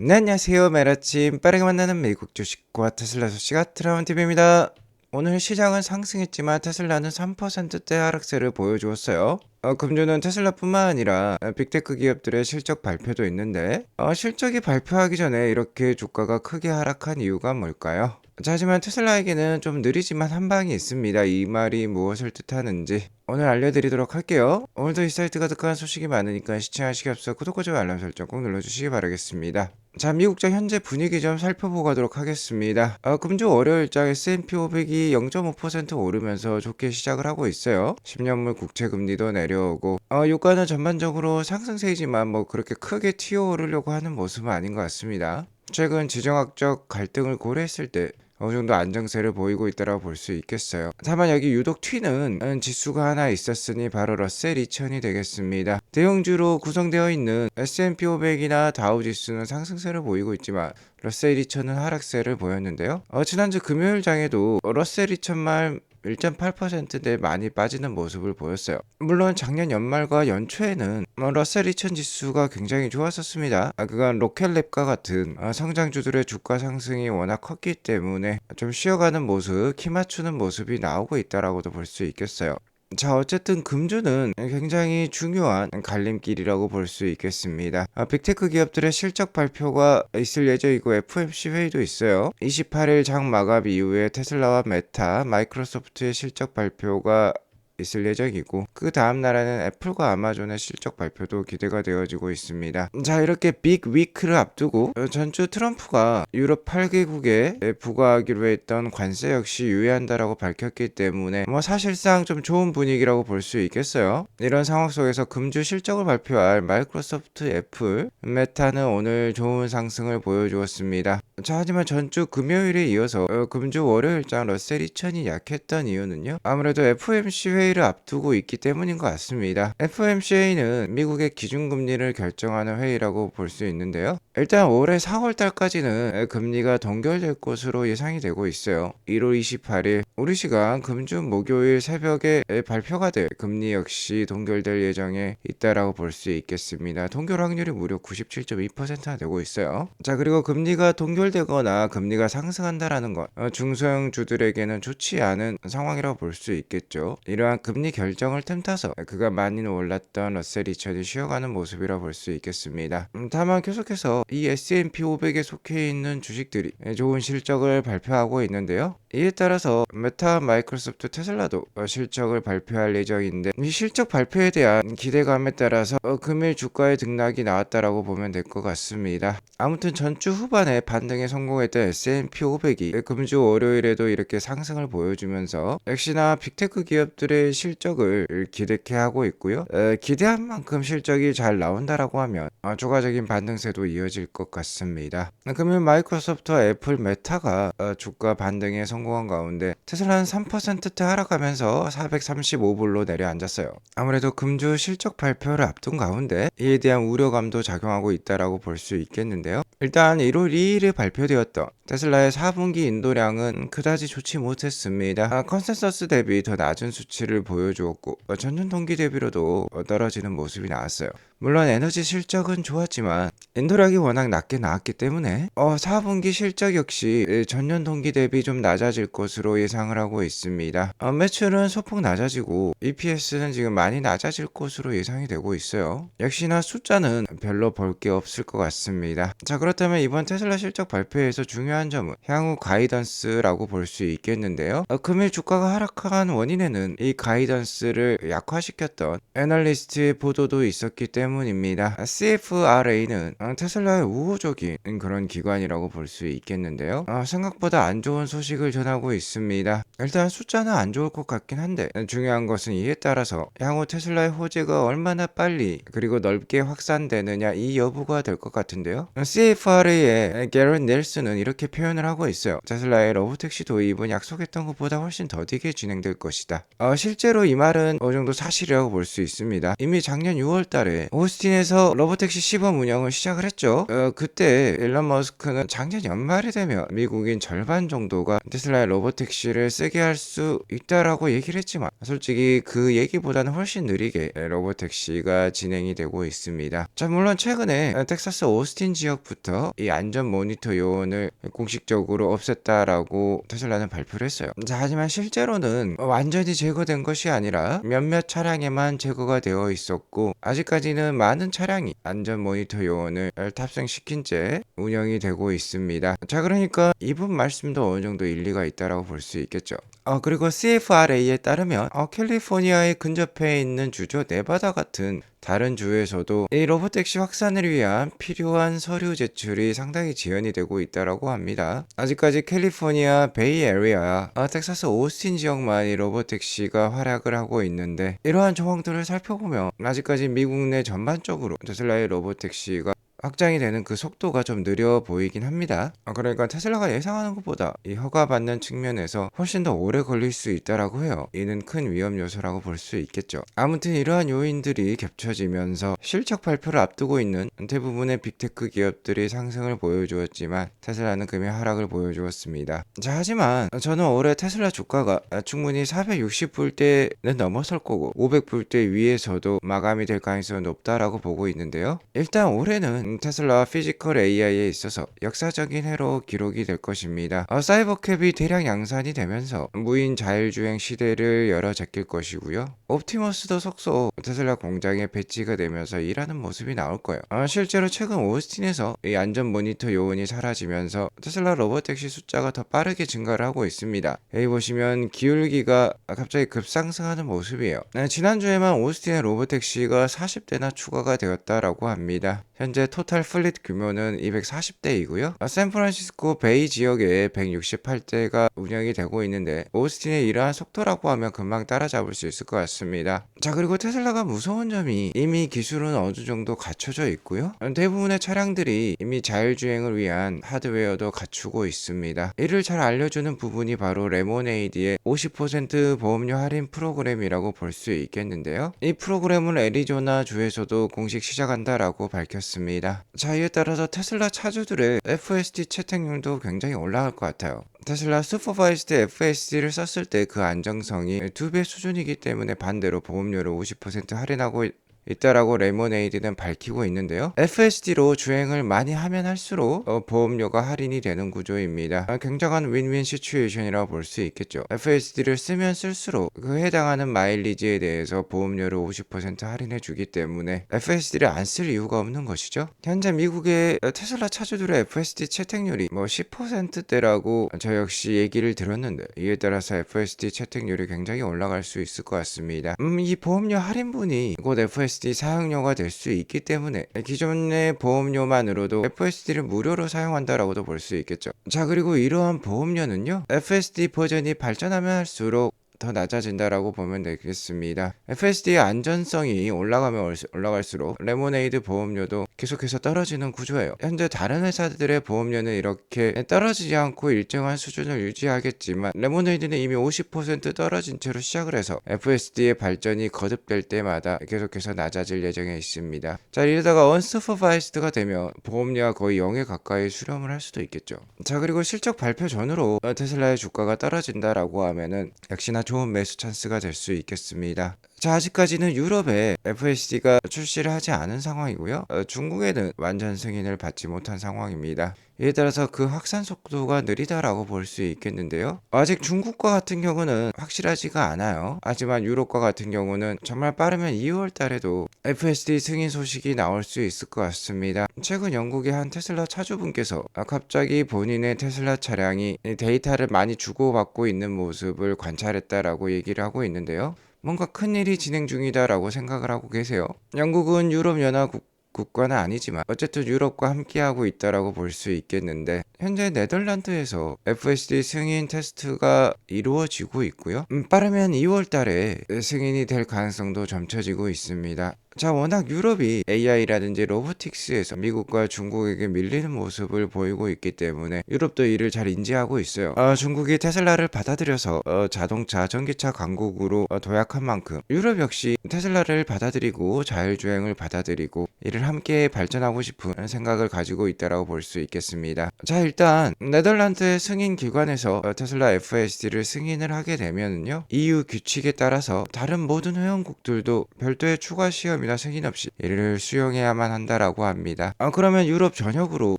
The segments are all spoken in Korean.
네, 안녕하세요. 매일 아침 빠르게 만나는 미국 주식과 테슬라 소식가 트라운 TV입니다. 오늘 시장은 상승했지만 테슬라는 3%대 하락세를 보여주었어요. 어, 금주는 테슬라뿐만 아니라 빅테크 기업들의 실적 발표도 있는데 어, 실적이 발표하기 전에 이렇게 주가가 크게 하락한 이유가 뭘까요? 자, 하지만 테슬라에게는 좀 느리지만 한 방이 있습니다. 이 말이 무엇을 뜻하는지 오늘 알려드리도록 할게요. 오늘도 이 사이트 가득한 소식이 많으니까 시청하시기 앞서 구독과 좋아요 알람 설정 꼭 눌러주시기 바라겠습니다. 자, 미국장 현재 분위기 좀 살펴보고 가도록 하겠습니다. 어, 금주 월요일장 S&P 500이 0.5% 오르면서 좋게 시작을 하고 있어요. 10년물 국채 금리도 내려오고 어, 유가는 전반적으로 상승세이지만 뭐 그렇게 크게 튀어오르려고 하는 모습은 아닌 것 같습니다. 최근 지정학적 갈등을 고려했을 때 어느 정도 안정세를 보이고 있다고 볼 수 있겠어요. 다만 여기 유독 튀는 지수가 하나 있었으니 바로 러셀 2000이 되겠습니다. 대형주로 구성되어 있는 S&P 500이나 다우 지수는 상승세를 보이고 있지만 러셀 2000은 하락세를 보였는데요. 어, 지난주 금요일 장에도 러셀 2000말 1.8%대 많이 빠지는 모습을 보였어요. 물론 작년 연말과 연초에는 뭐 러셀 2000 지수가 굉장히 좋았었습니다. 아, 그건 로켓랩과 같은 아, 성장주들의 주가 상승이 워낙 컸기 때문에 좀 쉬어가는 모습, 키 맞추는 모습이 나오고 있다라고도 볼 수 있겠어요. 자, 어쨌든 금주는 굉장히 중요한 갈림길이라고 볼 수 있겠습니다. 아, 빅테크 기업들의 실적 발표가 있을 예정이고 FOMC 회의도 있어요. 28일 장 마감 이후에 테슬라와 메타, 마이크로소프트의 실적 발표가 있을 예정이고 그 다음 날에는 애플과 아마존의 실적 발표도 기대가 되어지고 있습니다. 자 이렇게 빅 위크를 앞두고 전주 트럼프가 유럽 8개국에 부과하기로 했던 관세 역시 유예한다라고 밝혔기 때문에 뭐 사실상 좀 좋은 분위기라고 볼 수 있겠어요. 이런 상황 속에서 금주 실적을 발표할 마이크로소프트, 애플, 메타는 오늘 좋은 상승을 보여주었습니다. 자 하지만 전주 금요일에 이어서 어, 금주 월요일장 러셀 2000이 약했던 이유는요. 아무래도 FOMC 회의 를 앞두고 있기 때문인 것 같습니다. FOMC는 미국의 기준금리를 결정하는 회의라고 볼 수 있는데요. 일단 올해 4월 달까지는 금리가 동결될 것으로 예상이 되고 있어요. 1월 28일 우리 시간 금주 목요일 새벽에 발표가 될 금리 역시 동결될 예정에 있다라고 볼 수 있겠습니다. 동결 확률이 무려 97.2%나 되고 있어요. 자 그리고 금리가 동결되거나 금리가 상승한다라는 것 어, 중소형 주들에게는 좋지 않은 상황이라고 볼 수 있겠죠. 이러한 금리 결정을 틈타서 그가 많이 올랐던 러셀 2000이 쉬어가는 모습이라 볼 수 있겠습니다. 음, 다만 계속해서 이 S&P 500에 속해 있는 주식들이 좋은 실적을 발표하고 있는데요. 이에 따라서 메타, 마이크로소프트, 테슬라도 어, 실적을 발표할 예정인데 이 실적 발표에 대한 기대감에 따라서 어, 금일 주가의 등락이 나왔다라고 보면 될 것 같습니다. 아무튼 전주 후반에 반등에 성공했던 S&P 500이 금주 월요일에도 이렇게 상승을 보여주면서 역시나 빅테크 기업들의 실적을 기대케 하고 있고요. 에, 기대한 만큼 실적이 잘 나온다라고 하면 어, 추가적인 반등세도 이어 질 것 같습니다. 금일 마이크로소프트와 애플, 메타가 어, 주가 반등에 성공한 가운데 테슬라는 3%대 하락하면서 435불로 내려앉았어요. 아무래도 금주 실적 발표를 앞둔 가운데 이에 대한 우려감도 작용하고 있다라고 볼 수 있겠는데요. 일단 1월 2일에 발표되었던 테슬라의 4분기 인도량은 그다지 좋지 못했습니다. 아, 컨센서스 대비 더 낮은 수치를 보여주었고 어, 전년 동기 대비로도 어, 떨어지는 모습이 나왔어요. 물론 에너지 실적은 좋았지만 인도량이 워낙 낮게 나왔기 때문에 어, 4분기 실적 역시 전년 동기 대비 좀 낮아질 것으로 예상을 하고 있습니다. 어, 매출은 소폭 낮아지고 EPS는 지금 많이 낮아질 것으로 예상이 되고 있어요. 역시나 숫자는 별로 볼 게 없을 것 같습니다. 자 그렇다면 이번 테슬라 실적 발표에서 중요한 점은 향후 가이던스라고 볼 수 있겠는데요. 어, 금일 주가가 하락한 원인에는 이 가이던스를 약화시켰던 애널리스트의 보도도 있었기 때문 입니다. CFRA는 어, 테슬라의 우호적인 그런 기관이라고 볼 수 있겠는데요. 어, 생각보다 안 좋은 소식을 전하고 있습니다. 일단 숫자는 안 좋을 것 같긴 한데 중요한 것은 이에 따라서 향후 테슬라의 호재가 얼마나 빨리 그리고 넓게 확산되느냐 이 여부가 될 것 같은데요. CFRA의 게런 넬슨은 이렇게 표현을 하고 있어요. 테슬라의 로보택시 도입은 약속했던 것보다 훨씬 더디게 진행될 것이다. 어, 실제로 이 말은 어느 정도 사실이라고 볼 수 있습니다. 이미 작년 6월 달에 오스틴에서 로보택시 시범 운영을 시작을 했죠. 어, 그때 일론 머스크는 작년 연말이 되면 미국인 절반 정도가 테슬라의 로보택시를 쓰게 할 수 있다라고 얘기를 했지만 솔직히 그 얘기보다는 훨씬 느리게 로보택시가 진행이 되고 있습니다. 자, 물론 최근에 텍사스 오스틴 지역부터 이 안전 모니터 요원을 공식적으로 없앴다라고 테슬라는 발표를 했어요. 자, 하지만 실제로는 완전히 제거된 것이 아니라 몇몇 차량에만 제거가 되어 있었고 아직까지는 많은 차량이 안전 모니터 요원을 탑승시킨 채 운영이 되고 있습니다. 자, 그러니까 이분 말씀도 어느 정도 일리가 있다라고 볼 수 있겠죠. 어, 그리고 CFRA에 따르면 어, 캘리포니아에 근접해 있는 주죠 네바다 같은 다른 주에서도 이 로보택시 확산을 위한 필요한 서류 제출이 상당히 지연이 되고 있다라고 합니다. 아직까지 캘리포니아 베이 에리아, 아, 텍사스 오스틴 지역만 이 로보택시가 활약을 하고 있는데 이러한 정황들을 살펴보면 아직까지 미국 내 전반적으로 테슬라의 로보택시가 확장이 되는 그 속도가 좀 느려 보이긴 합니다. 아, 그러니까 테슬라가 예상하는 것보다 이 허가받는 측면에서 훨씬 더 오래 걸릴 수 있다라고 해요. 이는 큰 위험 요소라고 볼 수 있겠죠. 아무튼 이러한 요인들이 겹쳐지면서 실적 발표를 앞두고 있는 대부분의 빅테크 기업들이 상승을 보여주었지만 테슬라는 금의 하락을 보여주었습니다. 자, 하지만 저는 올해 테슬라 주가가 충분히 460불대는 넘어설 거고 500불대 위에서도 마감이 될 가능성이 높다라고 보고 있는데요. 일단 올해는 테슬라 피지컬 AI에 있어서 역사적인 해로 기록이 될 것입니다. 어, 사이버캡이 대량 양산이 되면서 무인 자율주행 시대를 열어 제낄 것이고요. 옵티머스도 속속 테슬라 공장에 배치가 되면서 일하는 모습이 나올 거예요. 어, 실제로 최근 오스틴에서 이 안전 모니터 요원이 사라지면서 테슬라 로보택시 숫자가 더 빠르게 증가를 하고 있습니다. 여기 보시면 기울기가 갑자기 급상승하는 모습이에요. 네, 지난주에만 오스틴의 로보택시가 40대나 추가가 되었다라고 합니다. 현재 토탈 플릿 규모는 240대이고요. 아, 샌프란시스코 베이 지역에 168대가 운영이 되고 있는데 오스틴의 이러한 속도라고 하면 금방 따라잡을 수 있을 것 같습니다. 자 그리고 테슬라가 무서운 점이 이미 기술은 어느 정도 갖춰져 있고요. 대부분의 차량들이 이미 자율주행을 위한 하드웨어도 갖추고 있습니다. 이를 잘 알려주는 부분이 바로 레모네이드의 50% 보험료 할인 프로그램이라고 볼 수 있겠는데요. 이 프로그램을 애리조나 주에서도 공식 시작한다라고 밝혔습니다. 자 이에 따라서 테슬라 차주들의 FSD 채택률도 굉장히 올라갈 것 같아요. 테슬라 슈퍼바이스드 FSD를 썼을 때 그 안정성이 두 배 수준이기 때문에 반대로 보험료를 50% 할인하고 있다라고 레모네이드는 밝히고 있는데요. FSD로 주행을 많이 하면 할수록 어, 보험료가 할인이 되는 구조입니다. 아, 굉장한 윈윈 시츄에이션이라고 볼 수 있겠죠. FSD를 쓰면 쓸수록 그 해당하는 마일리지에 대해서 보험료를 50% 할인해 주기 때문에 FSD를 안 쓸 이유가 없는 것이죠. 현재 미국의 테슬라 차주들의 FSD 채택률이 뭐 10%대라고 저 역시 얘기를 들었는데 이에 따라서 FSD 채택률이 굉장히 올라갈 수 있을 것 같습니다. 음, 이 보험료 할인분이 곧 FSD 사용료가 될 수 있기 때문에 기존의 보험료만으로도 FSD를 무료로 사용한다라고도 볼 수 있겠죠. 자 그리고 이러한 보험료는요 FSD 버전이 발전하면 할수록 더 낮아진다라고 보면 되겠습니다. FSD의 안전성이 올라가면 올라갈수록 레모네이드 보험료도 계속해서 떨어지는 구조예요. 현재 다른 회사들의 보험료는 이렇게 떨어지지 않고 일정한 수준을 유지하겠지만 레모네이드는 이미 50% 떨어진 채로 시작을 해서 FSD의 발전이 거듭될 때마다 계속해서 낮아질 예정에 있습니다. 자 이러다가 언스퍼바이스드가 되면 보험료가 거의 0에 가까이 수렴을 할 수도 있겠죠. 자 그리고 실적 발표 전으로 테슬라의 주가가 떨어진다라고 하면은 역시나 좋은 매수 찬스가 될 수 있겠습니다. 자, 아직까지는 유럽에 FSD가 출시를 하지 않은 상황이고요. 어, 중국에는 완전 승인을 받지 못한 상황입니다. 이에 따라서 그 확산 속도가 느리다라고 볼 수 있겠는데요. 아직 중국과 같은 경우는 확실하지가 않아요. 하지만 유럽과 같은 경우는 정말 빠르면 2월 달에도 FSD 승인 소식이 나올 수 있을 것 같습니다. 최근 영국의 한 테슬라 차주분께서 갑자기 본인의 테슬라 차량이 데이터를 많이 주고받고 있는 모습을 관찰했다라고 얘기를 하고 있는데요. 뭔가 큰 일이 진행 중이다라고 생각을 하고 계세요. 영국은 유럽연합 국가는 아니지만 어쨌든 유럽과 함께하고 있다라고 볼 수 있겠는데 현재 네덜란드에서 FSD 승인 테스트가 이루어지고 있고요. 음, 빠르면 2월 달에 승인이 될 가능성도 점쳐지고 있습니다. 자, 워낙 유럽이 AI라든지 로보틱스에서 미국과 중국에게 밀리는 모습을 보이고 있기 때문에 유럽도 이를 잘 인지하고 있어요. 어, 중국이 테슬라를 받아들여서 어, 자동차, 전기차 강국으로 어, 도약한 만큼 유럽 역시 테슬라를 받아들이고 자율주행을 받아들이고 이를 함께 발전하고 싶은 생각을 가지고 있다라고 볼 수 있겠습니다. 자, 일단 네덜란드의 승인 기관에서 어, 테슬라 FSD를 승인을 하게 되면은요. EU 규칙에 따라서 다른 모든 회원국들도 별도의 추가 시험이나 승인 없이 이를 수용해야만 한다라고 합니다. 아, 그러면 유럽 전역으로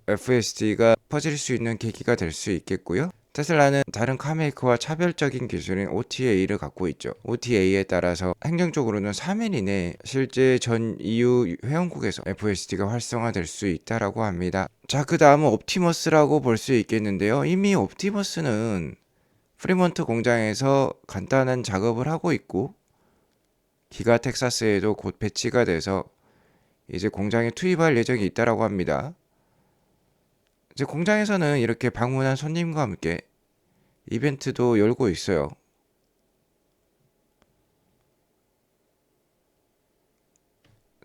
FSD가 퍼질 수 있는 계기가 될 수 있겠고요. 테슬라는 다른 카메이커와 차별적인 기술인 OTA를 갖고 있죠. OTA에 따라서 행정적으로는 3일 이내 실제 전 EU 회원국에서 FSD가 활성화될 수 있다라고 합니다. 자, 그 다음은 옵티머스라고 볼 수 있겠는데요. 이미 옵티머스는 프리먼트 공장에서 간단한 작업을 하고 있고 기가 텍사스에도 곧 배치가 돼서 이제 공장에 투입할 예정이 있다라고 합니다. 이제 공장에서는 이렇게 방문한 손님과 함께 이벤트도 열고 있어요.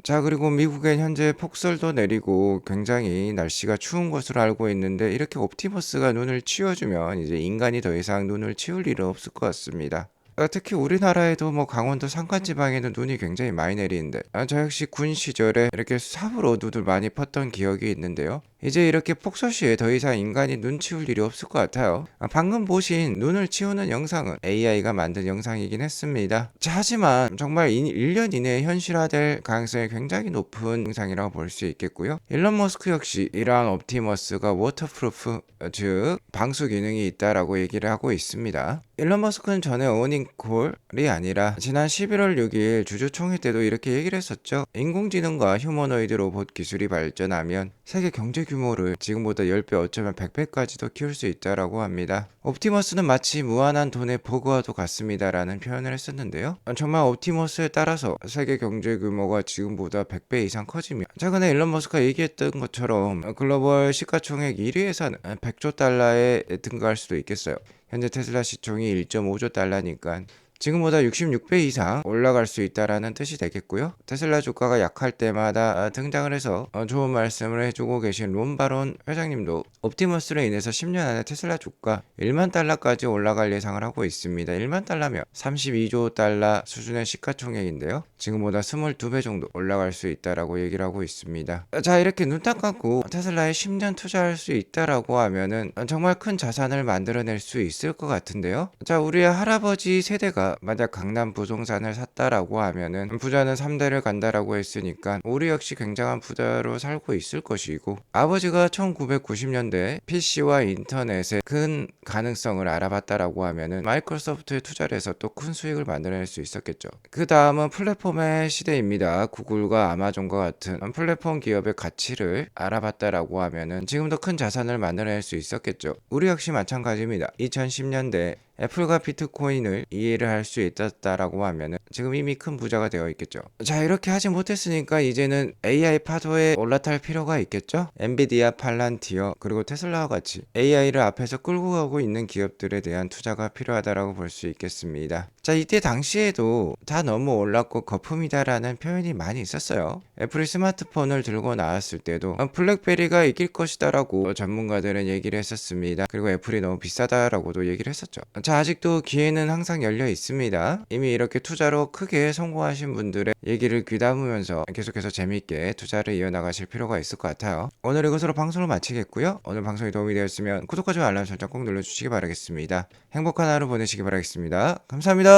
자, 그리고 미국엔 현재 폭설도 내리고 굉장히 날씨가 추운 것으로 알고 있는데 이렇게 옵티머스가 눈을 치워주면 이제 인간이 더 이상 눈을 치울 일은 없을 것 같습니다. 아, 특히 우리나라에도 뭐 강원도 산간지방에는 눈이 굉장히 많이 내리는데 아, 저 역시 군 시절에 이렇게 삽으로 눈을 많이 펐던 기억이 있는데요. 이제 이렇게 폭설 시에 더 이상 인간이 눈 치울 일이 없을 것 같아요. 아, 방금 보신 눈을 치우는 영상은 AI가 만든 영상이긴 했습니다. 자, 하지만 정말 1년 이내에 현실화될 가능성이 굉장히 높은 영상이라고 볼 수 있겠고요. 일론 머스크 역시 이러한 옵티머스가 워터프루프 즉 방수 기능이 있다라고 얘기를 하고 있습니다. 일론 머스크는 전에 어닝 콜이 아니라 지난 11월 6일 주주총회 때도 이렇게 얘기를 했었죠. 인공지능과 휴머노이드 로봇 기술이 발전하면 세계 경제 규모를 지금보다 10배 어쩌면 100배까지도 키울 수 있다라고 합니다. 옵티머스는 마치 무한한 돈의 버그와도 같습니다라는 표현을 했었는데요. 정말 옵티머스에 따라서 세계 경제 규모가 지금보다 100배 이상 커지며 최근에 일론 머스크가 얘기했던 것처럼 글로벌 시가총액 1위에서는 100조 달러에 등극할 수도 있겠어요. 현재 테슬라 시총이 1.5조 달러니까 지금보다 66배 이상 올라갈 수 있다라는 뜻이 되겠고요. 테슬라 주가가 약할 때마다 등장을 해서 어, 좋은 말씀을 해주고 계신 론바론 회장님도 옵티머스로 인해서 10년 안에 테슬라 주가 1만 달러까지 올라갈 예상을 하고 있습니다. 1만 달러면 32조 달러 수준의 시가총액인데요. 지금보다 22배 정도 올라갈 수 있다라고 얘기를 하고 있습니다. 자 이렇게 눈 딱 감고 테슬라에 10년 투자할 수 있다라고 하면은 정말 큰 자산을 만들어낼 수 있을 것 같은데요. 자 우리의 할아버지 세대가 만약 강남 부동산을 샀다라고 하면은 부자는 3대를 간다라고 했으니까 우리 역시 굉장한 부자로 살고 있을 것이고 아버지가 1990년대 PC와 인터넷의 큰 가능성을 알아봤다라고 하면은 마이크로소프트에 투자를 해서 또 큰 수익을 만들어낼 수 있었겠죠. 그 다음은 플랫폼의 시대입니다. 구글과 아마존과 같은 플랫폼 기업의 가치를 알아봤다라고 하면은 지금도 큰 자산을 만들어낼 수 있었겠죠. 우리 역시 마찬가지입니다. 2010년대 애플과 비트코인을 이해를 할 수 있었다라고 하면은 지금 이미 큰 부자가 되어 있겠죠. 자 이렇게 하지 못했으니까 이제는 AI 파도에 올라탈 필요가 있겠죠. 엔비디아, 팔란티어 그리고 테슬라와 같이 AI를 앞에서 끌고 가고 있는 기업들에 대한 투자가 필요하다라고 볼 수 있겠습니다. 자 이때 당시에도 다 너무 올랐고 거품이다라는 표현이 많이 있었어요. 애플이 스마트폰을 들고 나왔을 때도 어, 블랙베리가 이길 것이다라고 전문가들은 얘기를 했었습니다. 그리고 애플이 너무 비싸다라고도 얘기를 했었죠. 자 아직도 기회는 항상 열려 있습니다. 이미 이렇게 투자로 크게 성공하신 분들의 얘기를 귀담으면서 계속해서 재미있게 투자를 이어나가실 필요가 있을 것 같아요. 오늘 이것으로 방송을 마치겠고요. 오늘 방송이 도움이 되었으면 구독과 좋아요 알람 설정 꼭 눌러주시기 바라겠습니다. 행복한 하루 보내시기 바라겠습니다. 감사합니다.